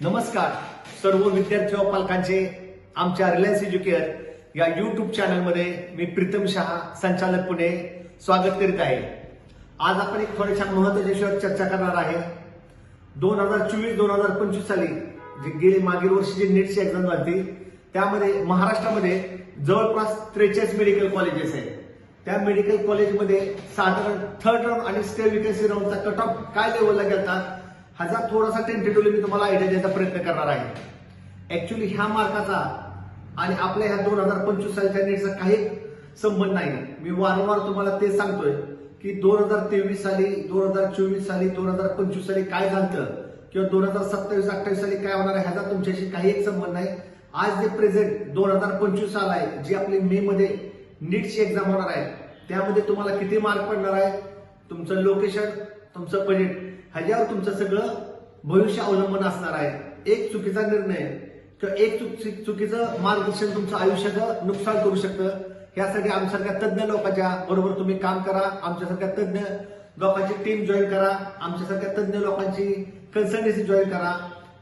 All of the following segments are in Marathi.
नमस्कार. सर्व विद्यार्थी व पालकांचे आमच्या रिलायन्स एज्युकेअर या युट्यूब चॅनलमध्ये मी प्रीतम शहा संचालक पुणे स्वागत करीत आहे. आज आपण एक थोड्याशा महत्त्वाच्या विषयावर चर्चा करणार आहे. दोन हजार चोवीस दोन हजार पंचवीस साली जे गेली मागील वर्षी जे नीटची एक्झाम झाली त्यामध्ये महाराष्ट्रामध्ये जवळपास त्रेचाळीस मेडिकल कॉलेजेस आहेत. त्या मेडिकल कॉलेजमध्ये साधारण थर्ड राऊंड आणि स्टे विकन्सी राऊंडचा कट ऑफ काय लेवलला गेला ह्याचा थोडासा टेंटेटिव्हली मी तुम्हाला आयडिया द्यायचा प्रयत्न करणार आहे. ऍक्च्युली ह्या मार्काचा आणि आपल्या ह्या दोन हजार पंचवीस सालच्या नीटचा काही संबंध नाही. मी वारंवार तुम्हाला ते सांगतोय की दोन हजार तेवीस साली दोन हजार चोवीस साली दोन हजार पंचवीस साली काय झालं किंवा दोन हजार सत्तावीस अठ्ठावीस साली काय होणार आहे ह्याचा तुमच्याशी काही एक संबंध नाही. आज जे प्रेझेंट दोन हजार पंचवीस साल आहे जी आपली मे मध्ये नीटची एक्झाम होणार आहे त्यामध्ये तुम्हाला किती मार्क पडणार आहे? तुमचं लोकेशन तुमचं बजेट ह्याच्यावर तुमचं सगळं भविष्य अवलंबून असणार आहे. एक चुकीचा निर्णय किंवा एक चुक चुकीचं मार्गदर्शन तुमचं आयुष्याचं नुकसान करू शकतं. यासाठी आमच्यासारख्या तज्ज्ञ लोकांच्या बरोबर तुम्ही काम करा. आमच्यासारख्या तज्ज्ञ लोकांची टीम जॉईन करा. आमच्यासारख्या तज्ज्ञ लोकांची कन्सल्टन्सी जॉईन करा.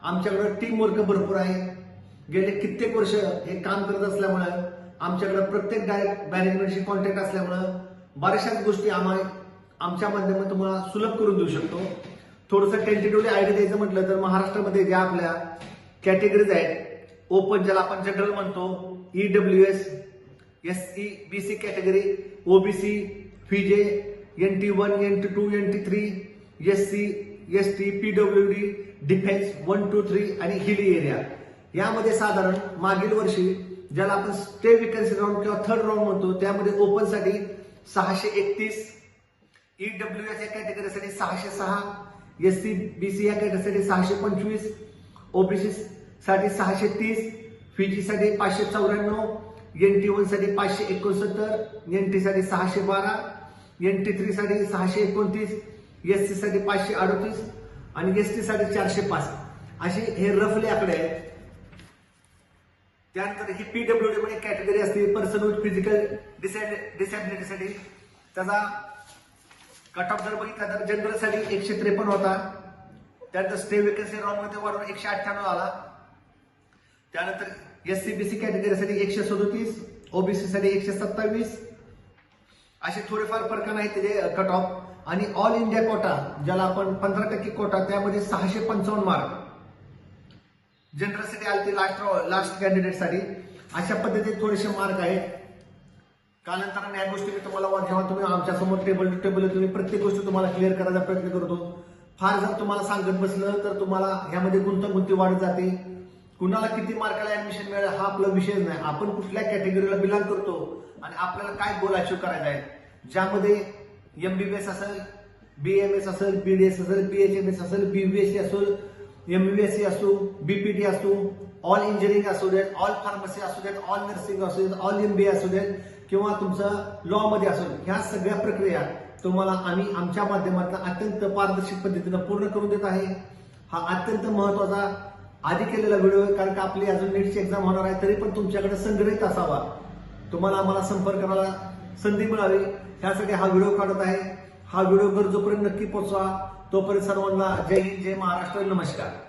आमच्याकडे टीम वर्क भरपूर आहे. गेले कित्येक वर्ष हे काम करत असल्यामुळं आमच्याकडे प्रत्येक डायरेक्ट मॅनेजमेंटशी कॉन्टॅक्ट असल्यामुळं बऱ्याचशाच गोष्टी आम्हाला आमच्या माध्यमातून तुम्हाला सुलभ करून देऊ शकतो. थोडंसं टेंटेटिव्हली आयडिया द्यायचं म्हटलं तर महाराष्ट्रामध्ये ज्या आपल्या कॅटेगरीज आहेत ओपन ज्याला आपण जनरल म्हणतो E E W S S E B C category OBC फिजे N T one N T two N T three S C S T P W D defence one two three आणि हिली एरिया यामध्ये साधारण मागील वर्षी ज्याला आपण स्टे विकन्सी राऊंड किंवा थर्ड राऊंड म्हणतो त्यामध्ये ओपनसाठी सहाशे एकतीस ईडब्ल्यू एस या कॅटेगरीसाठी सहाशे सहा एस सी बी सी या कॅटेगरीसाठी सहाशे पंचवीस ओबीसी साठी सहाशे तीस फिजी साठी पाचशे चौऱ्याण्णव एन टी वनसाठी पाचशे एकोणसत्तर एन टी साठी सहाशे बारा एन टी थ्री साठी सहाशे एकोणतीस एस सी साठी पाचशे अडतीस आणि एस टी साठी चारशे पाच. असे हे रफले आकडे आहेत. त्यानंतर ही पीडब्ल्यू डी मध्ये कॅटेगरी असते पर्सन विथ फिजिकल डिसॅबिलिटीसाठी त्याचा कट ऑफ जर बघितला तर जनरलसाठी एकशे त्रेपन्न होता. त्यानंतर स्टे वेकन्सी राऊंडमध्ये वाढून एकशे अठ्ठ्याण्णव आला. त्यानंतर एस सी बी सी कॅटेगरीसाठी एकशे सदोतीस ओबीसी साठी एकशे सत्तावीस. असे थोडेफार फरक आहेत त्याचे कट ऑफ आणि ऑल इंडिया कोटा ज्याला आपण पंधरा टक्के कोटा त्यामध्ये सहाशे पंचावन्न मार्क जनरलसाठी आले ते लास्ट लास्ट कॅन्डिडेटसाठी अशा पद्धतीने थोडेसे मार्क आहेत. कालांतराने या गोष्टी मी तुम्हाला वा- जेव्हा तुम्ही आमच्यासमोर टेबल टू टेबल तुम्ही प्रत्येक गोष्ट तुम्हाला क्लिअर करायचा प्रयत्न करतो फार जर तुम्हाला सांगत बसलं तर तुम्हाला ह्यामध्ये गुंतागुंती वाढत जाते. कुणाला किती मार्काला ऍडमिशन मिळेल हा आपला विषय नाही. आपण कुठल्या कॅटेगरीला बिलॉंग करतो आणि आपल्याला काय गोल अचीव्ह करायचा आहे ज्यामध्ये एमबीबीएस असेल बीएमएस असेल बीडीएस असेल बीएचएमएस असेल बीबीएससी असेल एमबीबीएससी असो बीपीटी असो ऑल इंजिनिअरिंग असू देत ऑल फार्मसी असू देत ऑल नर्सिंग असू देत ऑल एम बी असू देत किंवा तुमचं लॉ मध्ये असो ह्या सगळ्या प्रक्रिया तुम्हाला आम्ही आमच्या माध्यमातून अत्यंत पारदर्शक पद्धतीनं पूर्ण करून देत आहे. हा अत्यंत महत्त्वाचा आधी केलेला व्हिडिओ आहे कारण का आपली अजून नीटची एक्झाम होणार आहे तरी पण तुमच्याकडे संग्रहित असावा. तुम्हाला आम्हाला संपर्क करायला संधी मिळावी. ह्यासाठी हा व्हिडिओ काढत आहे. हा व्हिडिओ गरजोपर्यंत नक्की पोहोचवा तोपर्यंत सर्वांना जय हिंद जय महाराष्ट्र नमस्कार.